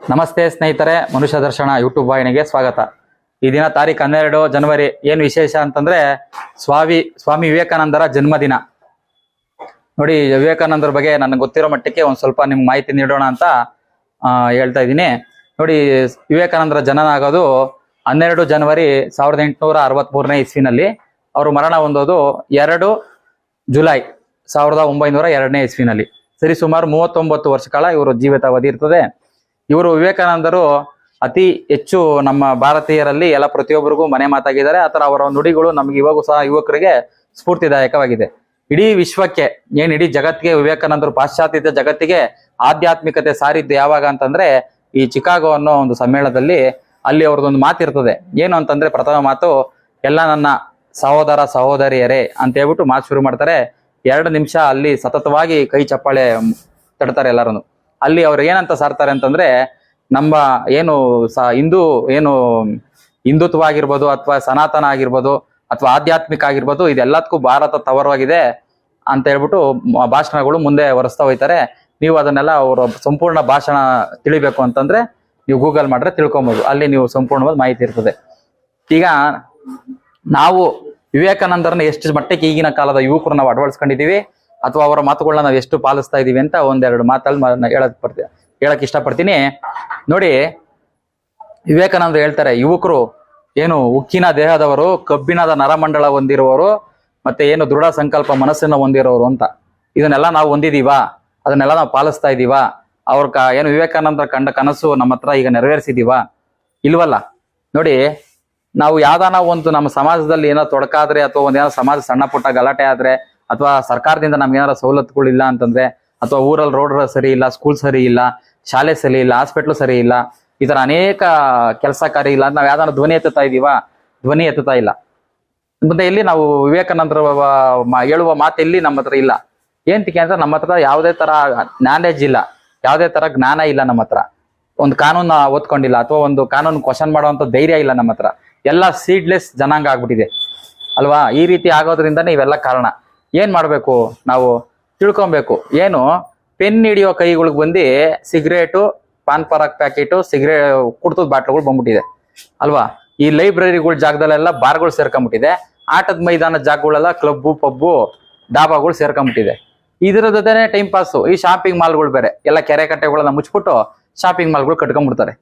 ನಮಸ್ತೆ ಸ್ನೇಹಿತರೆ, ಮನುಷ್ಯ ದರ್ಶನ ಯೂಟ್ಯೂಬ್ ವಾಹಿನಿಗೆ ಸ್ವಾಗತ. ಈ ದಿನ ತಾರೀಖು ಹನ್ನೆರಡು ಜನವರಿ, ಏನು ವಿಶೇಷ ಅಂತಂದ್ರೆ ಸ್ವಾಮಿ ಸ್ವಾಮಿ ವಿವೇಕಾನಂದರ ಜನ್ಮದಿನ. ನೋಡಿ, ವಿವೇಕಾನಂದರ ಬಗ್ಗೆ ನನಗೆ ಗೊತ್ತಿರೋ ಮಟ್ಟಕ್ಕೆ ಒಂದು ಸ್ವಲ್ಪ ನಿಮ್ಗೆ ಮಾಹಿತಿ ನೀಡೋಣ ಅಂತ ಹೇಳ್ತಾ ಇದ್ದೀನಿ. ನೋಡಿ, ವಿವೇಕಾನಂದರ ಜನನ ಆಗೋದು ಹನ್ನೆರಡು ಜನವರಿ ಸಾವಿರದ ಎಂಟುನೂರ ಅರವತ್ಮೂರನೇ ಇಸ್ವಿನಲ್ಲಿ. ಅವರು ಮರಣ ಹೊಂದೋದು ಎರಡು ಜುಲೈ ಸಾವಿರದ ಒಂಬೈನೂರ ಎರಡನೇ ಇಸ್ವಿನಲ್ಲಿ. ಸರಿ, ಸುಮಾರು ಮೂವತ್ತೊಂಬತ್ತು ವರ್ಷ ಕಾಲ ಇವರು ಜೀವಿತಾವಧಿ ಇರ್ತದೆ. ಇವರು ವಿವೇಕಾನಂದರು ಅತಿ ಹೆಚ್ಚು ನಮ್ಮ ಭಾರತೀಯರಲ್ಲಿ ಎಲ್ಲ ಪ್ರತಿಯೊಬ್ಬರಿಗೂ ಮನೆ ಮಾತಾಗಿದ್ದಾರೆ. ಆತರ ಅವರ ನುಡಿಗಳು ನಮ್ಗೆ ಇವಾಗೂ ಸಹ ಯುವಕರಿಗೆ ಸ್ಫೂರ್ತಿದಾಯಕವಾಗಿದೆ. ಇಡೀ ವಿಶ್ವಕ್ಕೆ, ಏನ್ ಇಡೀ ಜಗತ್ತಿಗೆ ವಿವೇಕಾನಂದರು ಪಾಶ್ಚಾತ್ಯ ಜಗತ್ತಿಗೆ ಆಧ್ಯಾತ್ಮಿಕತೆ ಸಾರಿದ್ದು ಯಾವಾಗ ಅಂತಂದ್ರೆ ಈ ಚಿಕಾಗೋ ಅನ್ನೋ ಒಂದು ಸಮ್ಮೇಳನದಲ್ಲಿ ಅಲ್ಲಿ ಅವ್ರದ್ದೊಂದು ಮಾತಿರ್ತದೆ. ಏನು ಅಂತಂದ್ರೆ ಪ್ರಥಮ ಮಾತು, ಎಲ್ಲ ನನ್ನ ಸಹೋದರ ಸಹೋದರಿಯರೇ ಅಂತ ಹೇಳ್ಬಿಟ್ಟು ಮಾತು ಶುರು ಮಾಡ್ತಾರೆ. ಎರಡು ನಿಮಿಷ ಅಲ್ಲಿ ಸತತವಾಗಿ ಕೈ ಚಪ್ಪಾಳೆ ತಡ್ತಾರೆ ಎಲ್ಲರೂ ಅಲ್ಲಿ ಅವ್ರು ಏನಂತ ಸಾರ್ತಾರೆ ಅಂತಂದ್ರೆ, ನಮ್ಮ ಏನು ಸ, ಹಿಂದೂ ಏನು ಹಿಂದುತ್ವ ಆಗಿರ್ಬೋದು ಅಥವಾ ಸನಾತನ ಆಗಿರ್ಬೋದು ಅಥವಾ ಆಧ್ಯಾತ್ಮಿಕ ಆಗಿರ್ಬೋದು, ಇದೆಲ್ಲದಕ್ಕೂ ಭಾರತ ತವರವಾಗಿದೆ ಅಂತ ಹೇಳ್ಬಿಟ್ಟು ಭಾಷಣಗಳು ಮುಂದೆ ಒರೆಸ್ತಾ ಹೋಯ್ತಾರೆ. ನೀವು ಅದನ್ನೆಲ್ಲ ಅವರ ಸಂಪೂರ್ಣ ಭಾಷಣ ತಿಳಿಬೇಕು ಅಂತಂದ್ರೆ ನೀವು ಗೂಗಲ್ ಮಾಡಿದ್ರೆ ತಿಳ್ಕೊಬೋದು. ಅಲ್ಲಿ ನೀವು ಸಂಪೂರ್ಣವಾದ ಮಾಹಿತಿ ಇರ್ತದೆ. ಈಗ ನಾವು ವಿವೇಕಾನಂದರನ್ನ ಎಷ್ಟು ಮಟ್ಟಕ್ಕೆ ಈಗಿನ ಕಾಲದ ಯುವಕರು ನಾವು ಅಳವಡಿಸ್ಕೊಂಡಿದೀವಿ ಅಥವಾ ಅವರ ಮಾತುಗಳನ್ನ ನಾವು ಎಷ್ಟು ಪಾಲಿಸ್ತಾ ಇದೀವಿ ಅಂತ ಒಂದೆರಡು ಮಾತಲ್ಲಿ ಹೇಳಕ್ ಬರ್ತೀನಿ ಹೇಳಕ್ ಇಷ್ಟಪಡ್ತೀನಿ. ನೋಡಿ, ವಿವೇಕಾನಂದ ಹೇಳ್ತಾರೆ, ಯುವಕರು, ಏನು ಉಕ್ಕಿನ ದೇಹದವರು, ಕಬ್ಬಿಣದ ನರಮಂಡಲ ಹೊಂದಿರುವವರು, ಮತ್ತೆ ಏನು ದೃಢ ಸಂಕಲ್ಪ ಮನಸ್ಸನ್ನ ಹೊಂದಿರೋರು ಅಂತ. ಇದನ್ನೆಲ್ಲ ನಾವು ಹೊಂದಿದೀವಾ? ಅದನ್ನೆಲ್ಲ ನಾವು ಪಾಲಿಸ್ತಾ ಇದೀವಾ? ಅವ್ರ ಕ ಏನು ವಿವೇಕಾನಂದರ ಕಂಡ ಕನಸು ನಮ್ಮ ಹತ್ರ ಈಗ ನೆರವೇರಿಸಿದೀವಾ? ಇಲ್ವಲ್ಲ. ನೋಡಿ, ನಾವು ಯಾವ್ದಾನ ಒಂದು ನಮ್ಮ ಸಮಾಜದಲ್ಲಿ ಏನೋ ತೊಡಕಾದ್ರೆ ಅಥವಾ ಒಂದೇನೋ ಸಮಾಜ ಸಣ್ಣ ಪುಟ್ಟ ಗಲಾಟೆ ಆದ್ರೆ ಅಥವಾ ಸರ್ಕಾರದಿಂದ ನಮ್ಗೆ ಏನಾರ ಸವಲತ್ತುಗಳು ಇಲ್ಲ ಅಂತಂದ್ರೆ, ಅಥವಾ ಊರಲ್ಲಿ ರೋಡ್ ಸರಿ ಇಲ್ಲ ಸ್ಕೂಲ್ ಸರಿ ಇಲ್ಲ, ಶಾಲೆ ಸರಿ ಇಲ್ಲ ಹಾಸ್ಪಿಟ್ಲು ಸರಿ ಇಲ್ಲ, ಈ ತರ ಅನೇಕ ಕೆಲಸ ಕಾರ್ಯ ಇಲ್ಲ ನಾವು ಯಾವ್ದಾರ ಧ್ವನಿ ಎತ್ತುತ್ತಾ ಇದೀವಾ? ಧ್ವನಿ ಎತ್ತುತ್ತಾ ಇಲ್ಲ. ಮುಂದೆ ಇಲ್ಲಿ ನಾವು ವಿವೇಕಾನಂದರ ಹೇಳುವ ಮಾತು ಎಲ್ಲಿ ನಮ್ಮ ಹತ್ರ ಇಲ್ಲ. ಏಂತಕ್ಕೆ ಅಂದ್ರೆ ನಮ್ಮ ಹತ್ರ ಯಾವುದೇ ತರ ನಾಲೆಜ್ ಇಲ್ಲ, ಯಾವುದೇ ತರ ಜ್ಞಾನ ಇಲ್ಲ ನಮ್ಮ ಹತ್ರ. ಒಂದು ಕಾನೂನು ಓದ್ಕೊಂಡಿಲ್ಲ, ಅಥವಾ ಒಂದು ಕಾನೂನು ಕ್ವಶನ್ ಮಾಡುವಂತ ಧೈರ್ಯ ಇಲ್ಲ ನಮ್ಮ ಹತ್ರ. ಎಲ್ಲ ಸೀಡ್ಲೆಸ್ ಜನಾಂಗ ಆಗ್ಬಿಟ್ಟಿದೆ. ಅಲ್ವಾ? ಈ ರೀತಿ ಆಗೋದ್ರಿಂದನೇ ಇವೆಲ್ಲ ಕಾರಣ. ಏನ್ ಮಾಡಬೇಕು? ನಾವು ತಿಳ್ಕೊಬೇಕು. ಏನು? ಪೆನ್ ಹಿಡಿಯೋ ಕೈಗಳಿಗೆ ಬಂದು ಸಿಗರೇಟು, ಪಾನ್ ಪರಾಕ್ ಪ್ಯಾಕೆಟು, ಸಿಗರೇ ಕುಡ್ತದ ಬಾಟ್ಲುಗಳು ಬಂದ್ಬಿಟ್ಟಿದೆ. ಅಲ್ವಾ? ಈ ಲೈಬ್ರರಿಗಳ ಜಾಗದಲ್ಲೆಲ್ಲ ಬಾರ್ಗಳು ಸೇರ್ಕೊಂಡ್ಬಿಟ್ಟಿದೆ ಆಟದ ಮೈದಾನ ಜಾಗಗಳೆಲ್ಲ ಕ್ಲಬ್ಬು, ಪಬ್ಬು, ಡಾಬಾಗಳು ಸೇರ್ಕೊಂಡ್ಬಿಟ್ಟಿದೆ ಇದರ ಜೊತೆನೆ ಟೈಮ್ ಪಾಸು. ಈ ಶಾಪಿಂಗ್ ಮಾಲ್ಗಳು ಬೇರೆ. ಎಲ್ಲ ಕೆರೆ ಕಟ್ಟೆಗಳನ್ನ ಮುಚ್ಚಿಬಿಟ್ಟು ಶಾಪಿಂಗ್ ಮಾಲ್ಗಳು ಕಟ್ಕೊಂಡ್ಬಿಡ್ತಾರೆ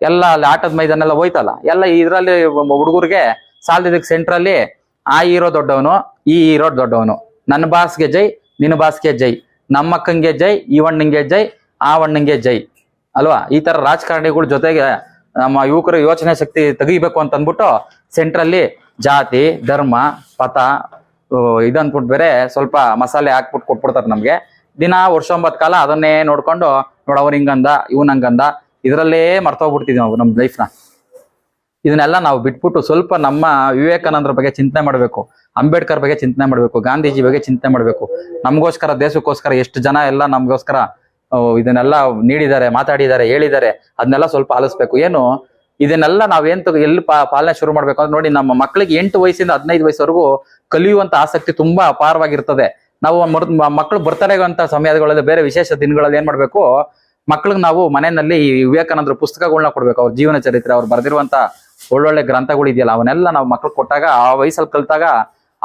ಎಲ್ಲ ಅಲ್ಲಿ ಆಟದ ಮೈದಾನ ಎಲ್ಲ ಹೋಯ್ತಲ್ಲ? ಎಲ್ಲ ಇದರಲ್ಲಿ ಹುಡುಗರಿಗೆ ಸಾಲದಿದ್ದಕ್ಕೆ ಸೆಂಟ್ರಲ್ಲಿ ಆ ಇರೋ ದೊಡ್ಡವನು, ಈ ಹೀರೋ ದೊಡ್ಡವನು. ನನ್ನ ಬಾಸ್ಗೆ ಜೈ, ನಿನ್ನ ಬಾಸ್ಗೆ ಜೈ ನಮ್ಮಕ್ಕಂಗೆ ಜೈ, ಈ ವಣ್ಣಂಗೆ ಜೈ, ಆ ವಣ್ಣಂಗೆ ಜೈ. ಅಲ್ವಾ? ಈ ತರ ರಾಜಕಾರಣಿಗಳ ಜೊತೆಗೆ ನಮ್ಮ ಯುವಕರು ಯೋಚನೆ ಶಕ್ತಿ ತೆಗಿಬೇಕು ಅಂತ ಅಂದ್ಬಿಟ್ಟು ಸೆಂಟ್ರಲ್ಲಿ ಜಾತಿ, ಧರ್ಮ, ಪಥ ಇದನ್ಬಿಟ್ಟು ಬೇರೆ ಸ್ವಲ್ಪ ಮಸಾಲೆ ಹಾಕ್ಬಿಟ್ಟು ಕೊಟ್ಬಿಡ್ತಾರೆ ನಮ್ಗೆ. ದಿನ ವರ್ಷೊಂಬತ್ತು ಕಾಲ ಅದನ್ನೇ ನೋಡ್ಕೊಂಡು, ನೋಡ ಅವ್ನ ಹಿಂಗಂದ, ಇವನ್ ಹಂಗಂದ, ಇದರಲ್ಲೇ ಮರ್ತೋಗ್ಬಿಡ್ತಿದ್ವಿ ನಾವು ನಮ್ಮ ಲೈಫ್ನ ಇದನ್ನೆಲ್ಲ ನಾವು ಬಿಟ್ಬಿಟ್ಟು ಸ್ವಲ್ಪ ನಮ್ಮ ವಿವೇಕಾನಂದರ ಬಗ್ಗೆ ಚಿಂತನೆ ಮಾಡಬೇಕು. ಅಂಬೇಡ್ಕರ್ ಬಗ್ಗೆ ಚಿಂತನೆ ಮಾಡಬೇಕು, ಗಾಂಧೀಜಿ ಬಗ್ಗೆ ಚಿಂತನೆ ಮಾಡಬೇಕು. ನಮಗೋಸ್ಕರ, ದೇಶಕ್ಕೋಸ್ಕರ ಎಷ್ಟು ಜನ ಎಲ್ಲ ನಮಗೋಸ್ಕರ ಇದನ್ನೆಲ್ಲ ನೀಡಿದ್ದಾರೆ, ಮಾತಾಡಿದ್ದಾರೆ, ಹೇಳಿದ್ದಾರೆ, ಅದನ್ನೆಲ್ಲ ಸ್ವಲ್ಪ ಆಲಿಸ್ಬೇಕು. ಏನು? ಇದನ್ನೆಲ್ಲ ನಾವೇನ್ ಎಲ್ಲಿ ಪಾಲನೆ ಶುರು ಮಾಡ್ಬೇಕು ಅಂದ್ರೆ ನೋಡಿ ನಮ್ಮ ಮಕ್ಕಳಿಗೆ ಎಂಟು ವಯಸ್ಸಿಂದ ಹದಿನೈದು ವಯಸ್ಸವರೆಗೂ ಕಲಿಯುವಂತ ಆಸಕ್ತಿ ತುಂಬಾ ಅಪಾರವಾಗಿರ್ತದೆ. ನಾವು ಮಕ್ಕಳು ಬರ್ತಾರೆ ಅಂತ ಸಮಯಗಳಲ್ಲಿ ಬೇರೆ ವಿಶೇಷ ದಿನಗಳಲ್ಲಿ ಏನ್ ಮಾಡ್ಬೇಕು? ಮಕ್ಳಿಗೆ ನಾವು ಮನೆಯಲ್ಲಿ ವಿವೇಕಾನಂದರ ಪುಸ್ತಕಗಳನ್ನ ಕೊಡ್ಬೇಕು. ಅವ್ರ ಜೀವನ ಚರಿತ್ರೆ, ಅವ್ರು ಬರೆದಿರುವಂತ ಒಳ್ಳೊಳ್ಳೆ ಗ್ರಂಥಗಳು ಇದೆಯಲ್ಲ, ಅವನ್ನೆಲ್ಲ ನಾವು ಮಕ್ಕಳು ಕೊಟ್ಟಾಗ, ಆ ವಯಸ್ಸಲ್ಲಿ ಕಲ್ತಾಗ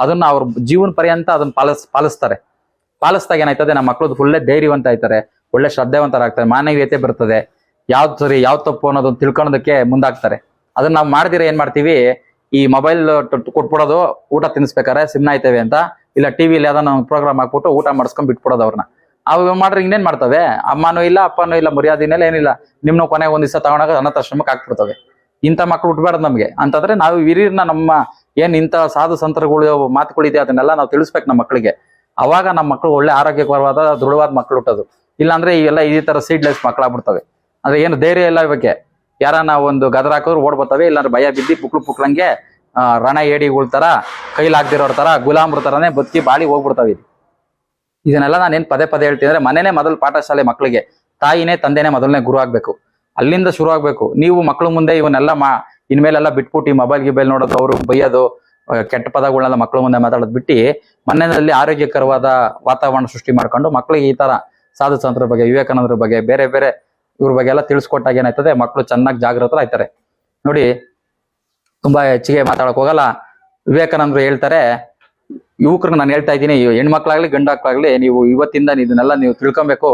ಅದನ್ನ ಅವ್ರ ಜೀವನ ಪರ್ಯಂತ ಅದನ್ನ ಪಾಲಿಸ್, ಪಾಲಿಸ್ತಾರೆ. ಪಾಲಿಸ್ದಾಗ ಏನಾಯ್ತದೆ? ನಮ್ಮ ಮಕ್ಕಳು ಫುಲ್ಲೇ ಧೈರ್ಯವಂತ ಆಯ್ತಾರೆ ಒಳ್ಳೆ ಶ್ರದ್ಧೆವಂತರಾಗ್ತಾರೆ ಮಾನವೀಯತೆ ಬರ್ತದೆ. ಯಾವ್ದು ಸರಿ ಯಾವ ತಪ್ಪು ಅನ್ನೋದನ್ನ ತಿಳ್ಕೊಳೋದಕ್ಕೆ ಮುಂದಾಗ್ತಾರೆ. ಅದನ್ನ ನಾವು ಮಾಡಿದ್ರೆ ಏನ್ ಮಾಡ್ತೀವಿ? ಈ ಮೊಬೈಲ್ ಕೊಟ್ಬಿಡೋದು ಊಟ ತಿನ್ಸ್ಬೇಕಾರೆ ಸಿಮ್ನ ಆಯ್ತೇವೆ ಅಂತ, ಇಲ್ಲ ಟಿವಿಲಿ ಅದನ್ನ ಪ್ರೋಗ್ರಾಮ್ ಹಾಕ್ಬಿಟ್ಟು ಊಟ ಮಾಡಿಸ್ಕೊಂಡ್ ಬಿಟ್ಬಿಡೋದು ಅವ್ರನ್ನ. ಅವ್ ಮಾಡ್ರೆ ಇನ್ನೇನ್ ಮಾಡ್ತವೆ? ಅಮ್ಮನೂ ಇಲ್ಲ, ಅಪ್ಪನೂ ಇಲ್ಲ, ಮರ್ಯಾದಿನೆಲ್ಲ ಏನಿಲ್ಲ. ನಿಮ್ನ ಕೊನೆಗೆ ಒಂದ್ ದಿವಸ ತಗೊಂಡಾಗ ಅನಾಥಾಶ್ರಮಕ್ಕೆ ಹಾಕ್ಬಿಡ್ತವೆ. ಇಂಥ ಮಕ್ಳು ಹುಟ್ಬಾರ್ದು ನಮ್ಗೆ. ಅಂತಂದ್ರೆ ನಾವು ಹಿರಿಯರ್ನ ನಮ್ಮ ಏನ್ ಇಂಥ ಸಾಧು ಸಂತರುಗಳು ಮಾತುಗಳಿದೆ ಅದನ್ನೆಲ್ಲ ನಾವು ತಿಳಿಸ್ಬೇಕು ನಮ್ಮ ಮಕ್ಕಳಿಗೆ. ಅವಾಗ ನಮ್ಮ ಮಕ್ಕಳು ಒಳ್ಳೆ ಆರೋಗ್ಯಕರವಾದ, ದೃಢವಾದ ಮಕ್ಕಳು ಹುಟ್ಟೋದು. ಇಲ್ಲಾಂದ್ರೆ ಇವೆಲ್ಲ ಈ ತರ ಸೀಡ್ಲೆಸ್ ಮಕ್ಕಳಾಗ್ಬಿಡ್ತವೆ. ಅಂದ್ರೆ ಏನು ಧೈರ್ಯ ಇಲ್ಲ ಇವಕ್ಕೆ. ಯಾರನ್ನ ಒಂದು ಗದರ ಹಾಕಿದ್ರು ಓಡ್ ಬರ್ತವೆ, ಇಲ್ಲಾಂದ್ರೆ ಭಯ ಬಿದ್ದಿ ಪುಕ್ಳು ಪುಕ್ಳಂಗೆ ರಣ ಏಡಿಗಳ ತರ, ಕೈಲಾಗ್ದಿರೋರ್ ತರ, ಗುಲಾಮ್ರ ತರನೇ ಬದುಕಿ ಬಾಳಿ ಹೋಗ್ಬಿಡ್ತಾವೆ ಇದು ಇದನ್ನೆಲ್ಲ ನಾನು ಏನ್ ಪದೇ ಪದೇ ಹೇಳ್ತೀನಿ ಅಂದ್ರೆ ಮನೇನೆ ಮೊದಲು ಪಾಠಶಾಲೆ ಮಕ್ಕಳಿಗೆ. ತಾಯಿನೇ ತಂದೆನೇ ಮೊದಲನೇ ಗುರು ಆಗ್ಬೇಕು. ಅಲ್ಲಿಂದ ಶುರು ಆಗ್ಬೇಕು. ನೀವು ಮಕ್ಕಳ ಮುಂದೆ ಇವನ್ನೆಲ್ಲ ಮಾ, ಇನ್ಮೇಲೆಲ್ಲ ಬಿಟ್ಬಿಟ್ಟು ಈ ಮೊಬೈಲ್ ಗಿಬೈಲ್ ನೋಡೋದು, ಅವರು ಬೈಯೋದು ಕೆಟ್ಟ ಪದಗಳನ್ನೆಲ್ಲ ಮಕ್ಕಳ ಮುಂದೆ ಮಾತಾಡೋದು ಬಿಟ್ಟು ಮನೆಯಲ್ಲಿ ಆರೋಗ್ಯಕರವಾದ ವಾತಾವರಣ ಸೃಷ್ಟಿ ಮಾಡ್ಕೊಂಡು ಮಕ್ಕಳಿಗೆ ಈ ತರ ಸಾಧು ಸಂತರ ಬಗ್ಗೆ, ವಿವೇಕಾನಂದರ ಬಗ್ಗೆ, ಬೇರೆ ಬೇರೆ ಇವ್ರ ಬಗ್ಗೆ ಎಲ್ಲ ತಿಳಿಸ್ಕೊಟ್ಟಾಗ ಏನಾಯ್ತದೆ? ಮಕ್ಕಳು ಚೆನ್ನಾಗಿ ಜಾಗೃತರಾಗ್ತಾರೆ ನೋಡಿ, ತುಂಬಾ ಹೆಚ್ಚಿಗೆ ಮಾತಾಡಕ್ ಹೋಗಲ್ಲ. ವಿವೇಕಾನಂದರು ಹೇಳ್ತಾರೆ, ಯುವಕರಿಗೆ ನಾನು ಹೇಳ್ತಾ ಇದ್ದೀನಿ, ಹೆಣ್ಮಕ್ಳಾಗ್ಲಿ ಗಂಡಾಕ್ಳಾಗ್ಲಿ ನೀವು ಇವತ್ತಿಂದ ಇದನ್ನೆಲ್ಲ ನೀವು ತಿಳ್ಕೊಬೇಕು.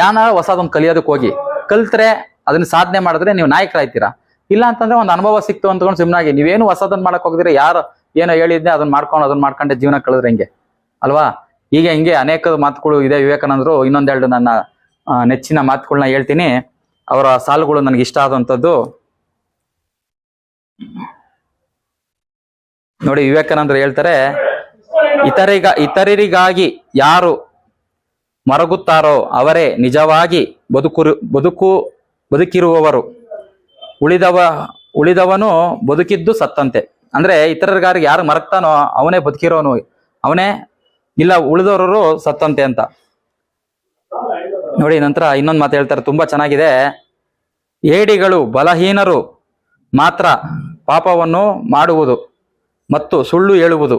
ಯಾನ ಹೊಸದೊಂದು ಕಲಿಯೋದಕ್ಕೆ ಹೋಗಿ ಕಲ್ತ್ರೆ ಅದನ್ನ ಸಾಧನೆ ಮಾಡಿದ್ರೆ ನೀವು ನಾಯಕರಾಯ್ತೀರಾ ಇಲ್ಲ ಅಂತಂದ್ರೆ ಒಂದು ಅನುಭವ ಸಿಕ್ತು ಅಂತಕೊಂಡು ಸುಮ್ಮನಾಗಿ ನೀವೇನು ಹೊಸದನ್ನ ಮಾಡಕ್ ಹೋಗಿದ್ರೆ ಯಾರು ಏನೋ ಹೇಳಿದ್ದೆ ಅದನ್ನ ಮಾಡ್ಕೊಂಡು ಅದನ್ನ ಮಾಡ್ಕೊಂಡೆ ಜೀವನ ಕಳೆದ್ರೆ ಹೆಂಗೆ? ಅಲ್ವಾ? ಈಗ ಹಿಂಗೆ ಅನೇಕ ಮಾತುಗಳು ಇದೆ. ವಿವೇಕಾನಂದರು ಇನ್ನೊಂದೆರಡು ನನ್ನ ನೆಚ್ಚಿನ ಮಾತುಗಳನ್ನ ಹೇಳ್ತೀನಿ. ಅವರ ಸಾಲುಗಳು ನನಗೆ ಇಷ್ಟ ಆದಂಥದ್ದು. ನೋಡಿ, ವಿವೇಕಾನಂದರು ಹೇಳ್ತಾರೆ, ಇತರಿಗ, ಇತರರಿಗಾಗಿ ಯಾರು ಮರಗುತ್ತಾರೋ ಅವರೇ ನಿಜವಾಗಿ ಬದುಕು ಬದುಕು, ಬದುಕಿರುವವರು. ಉಳಿದವ, ಉಳಿದವನು ಬದುಕಿದ್ದು ಸತ್ತಂತೆ. ಅಂದ್ರೆ ಇತರರಿಗಾರಿಗೆ ಯಾರು ಮರಗ್ತಾನೋ ಅವನೇ ಬದುಕಿರೋನು, ಅವನೇ, ಇಲ್ಲ ಉಳಿದವರು ಸತ್ತಂತೆ ಅಂತ. ನೋಡಿ, ನಂತರ ಇನ್ನೊಂದು ಮಾತು ಹೇಳ್ತಾರೆ, ತುಂಬಾ ಚೆನ್ನಾಗಿದೆ. ಏಡಿಗಳು ಬಲಹೀನರು ಮಾತ್ರ ಪಾಪವನ್ನು ಮಾಡುವುದು ಮತ್ತು ಸುಳ್ಳು ಹೇಳುವುದು.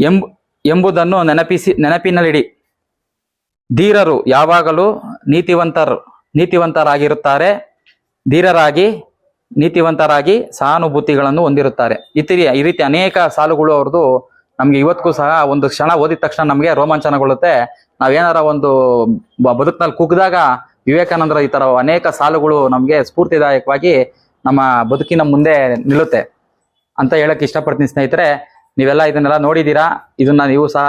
ಎಂಬ ಎಂಬುದನ್ನು ನೆನಪಿಸಿ ನೆನಪಿನಲ್ಲಿಡಿ. ಧೀರರು ಯಾವಾಗಲೂ ನೀತಿವಂತರು ನೀತಿವಂತರಾಗಿರುತ್ತಾರೆ. ಧೀರರಾಗಿ, ನೀತಿವಂತರಾಗಿ ಸಹಾನುಭೂತಿಗಳನ್ನು ಹೊಂದಿರುತ್ತಾರೆ. ಇತಿರಿ ಈ ರೀತಿ ಅನೇಕ ಸಾಲುಗಳು ಅವ್ರದ್ದು ನಮ್ಗೆ ಇವತ್ತಿಗೂ ಸಹ ಒಂದು ಕ್ಷಣ ಓದಿದ ತಕ್ಷಣ ನಮಗೆ ರೋಮಾಂಚನಗೊಳ್ಳುತ್ತೆ. ನಾವೇನಾರ ಒಂದು ಬದುಕಿನಲ್ಲಿ ಕುಗ್ದಾಗ ವಿವೇಕಾನಂದರ ಈ ತರ ಅನೇಕ ಸಾಲುಗಳು ನಮಗೆ ಸ್ಫೂರ್ತಿದಾಯಕವಾಗಿ ನಮ್ಮ ಬದುಕಿನ ಮುಂದೆ ನಿಲ್ಲುತ್ತೆ ಅಂತ ಹೇಳಕ್ ಇಷ್ಟಪಡ್ತೀನಿ ಸ್ನೇಹಿತರೆ. ನೀವೆಲ್ಲ ಇದನ್ನೆಲ್ಲ ನೋಡಿದ್ದೀರಾ? ಇದನ್ನ ನೀವು ಸಹ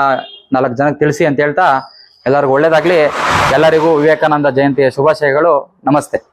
ನಾಲ್ಕು ಜನಕ್ಕೆ ತಿಳಿಸಿ ಅಂತ ಹೇಳ್ತಾ ಎಲ್ಲರಿಗೂ ಒಳ್ಳೇದಾಗ್ಲಿ. ಎಲ್ಲರಿಗೂ ವಿವೇಕಾನಂದ ಜಯಂತಿಯ ಶುಭಾಶಯಗಳು. ನಮಸ್ತೆ.